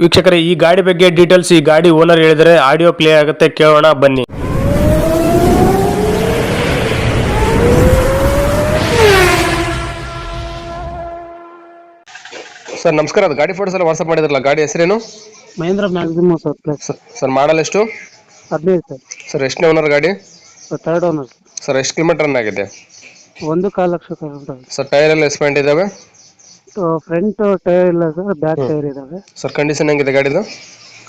ವೀಕ್ಷಕರೇ ಈ ಗಾಡಿ ಬಗ್ಗೆ ಡೀಟೇಲ್ಸ್ ಈ ಗಾಡಿ ಓನರ್ ಹೇಳಿದರೆ ಆಡಿಯೋ ಪ್ಲೇ ಆಗುತ್ತೆ. ಕೇಳೋಣ ಬನ್ನಿ. ಸರ್ ನಮಸ್ಕಾರ. ಅದು ಗಾಡಿ ಫೋಟೋಸ್ ಎಲ್ಲ ವಾಟ್ಸಪ್ ಮಾಡಿದ್ರಲ್ಲ ಗಾಡಿ ಹೆಸರೇನು? Mahindra maximum sir plus. Sir model ಎಷ್ಟು? ಹದಿನೈದು ಸರ್. ಸರ್ ಎಷ್ಟನೇ ಓನರ್ ಗಾಡಿ? ಸರ್ ಥರ್ಡ್ ಓನರ್ ಸರ್ ಎಷ್ಟು ಕಿಲೋಮೀಟರ್ ರನ್ ಆಗಿದೆ? ಒಂದು ಕಾಲು ಲಕ್ಷ ಕಿಲೋಮೀಟರ್ ಸರ್ ಟೈರ್ ಎಲ್ಲ ಎಸ್ಪೆಂಟ್ ಇದಾವೆ? ಫ್ರಂಟ್ ಟೈರ್ ಇಲ್ಲ ಸರ್ ಬ್ಯಾಕ್ ಟೈರ್ ಇದಾವೆ. ಸರ್ ಕಂಡೀಷನ್ ಹೆಂಗಿದೆ ಗಾಡಿದು?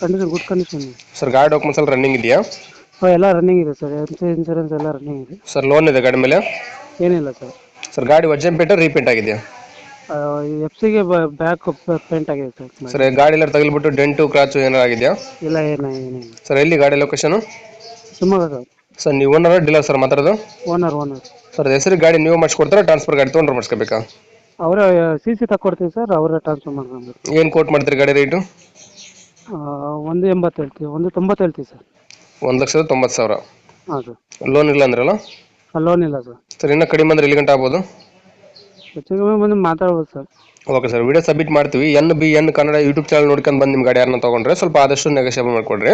ಕಂಡೀಷನ್ ಗುಡ್ ಕಂಡೀಷನ್ ಸರ್ ಗಾಡಿ ಡಾಕ್ಯುಮೆಂಟ್ಸ್ ಎಲ್ಲ ರನ್ನಿಂಗ್ ಇದೆಯಾ? ಎಲ್ಲ ರನ್ನಿಂಗ್ ಇದೆ ಸರ್ ಇನ್ಶೂರೆನ್ಸ್ ಎಲ್ಲ ರನ್ನಿಂಗ್ ಇದೆ. ಸರ್ ಲೋನ್ ಇದೆ ಗಾಡಿ ಮೇಲೆ? ಏನಿಲ್ಲ ಸರ್ ಸರ್ ಗಾಡಿ ವಜ್ಜನ್ ಪೇಟ ರೀಪೇಂಟ್ ಆಗಿದೆಯಾ? ಎಫ್ ಸಿಗೆ ಬ್ಯಾಕ್ ಪೇಂಟ್ ಆಗಿದೆ ಸರ್ ಸರ್ ಗಾಡಿ ಎಲ್ಲ ತಗಲ್ಬಿಟ್ಟು ಡೆಂಟು ಕ್ರಾಚು ಏನಾರು ಆಗಿದೆಯಾ? ಇಲ್ಲ ಏನ ಏನಿಲ್ಲ. ಸರ್ ಎಲ್ಲಿ ಗಾಡಿ ಲೊಕೇಶನ್ ಶಿವಮೊಗ್ಗ ಸರ್ ಸರ್ ನೀವು ಓನರ್ ಡೀಲರ್ ಸರ್ ಮಾತಾಡೋದು? ಓನರ್ ಓನರ್ ಸರ್ ಹೆಸರು ಗಾಡಿ ನೀವು ಮಾಡಿಸ್ಕೊಡ್ತಾರಾ ಟ್ರಾನ್ಸ್ಫರ್ ಗಾಡಿ ತೊಗೊಂಡ್ರೆ ಮಾಡಿಸ್ಕೋಬೇಕಾ? ಅವರ ಸಿ ಸಿ ತಕ್ಕೊಡ್ತೀವಿ ಸರ್ ಅವರ ಟ್ರಾನ್ಸ್ಫರ್ ಮಾಡ್ಕೊಂಡು ಏನು ಕೋಟ್ ಮಾಡ್ತೀರಿ ಗಾಡಿ ರೇಟು ಒಂದು ಎಂಬತ್ತು ಹೇಳ್ತೀವಿ ಒಂದು ತೊಂಬತ್ತು ಹೇಳ್ತೀವಿ ಸರ್. ಒಂದು ಲಕ್ಷದ ತೊಂಬತ್ತು ಸಾವಿರ. ಹಾಂ ಸರ್. ಲೋನ್ ಇಲ್ಲ ಅಂದ್ರಲ್ಲ? ಲೋನ್ ಇಲ್ಲ ಸರ್. ಸರ್ ಇನ್ನೂ ಕಡಿಮೆ ಅಂದ್ರೆ ಎಲ್ಲಿ ಗಂಟೆ ಆಗ್ಬೋದು? ಹೆಚ್ಚು ಕಮ್ಮಿ ಬಂದು ಮಾತಾಡ್ಬೋದು sir. Okay sir video submit ಮಾಡ್ತೀವಿ. N B N Kannada YouTube channel ನೋಡ್ಕೊಂಡು ಬಂದು ನಿಮ್ಮ ಗಾಡಿ ಯಾರನ್ನ ತೊಗೊಂಡ್ರೆ ಸ್ವಲ್ಪ ಆದಷ್ಟು ನೆಗೋಷಿಯೇಬಲ್ ಮಾಡಿಕೊಡ್ರಿ.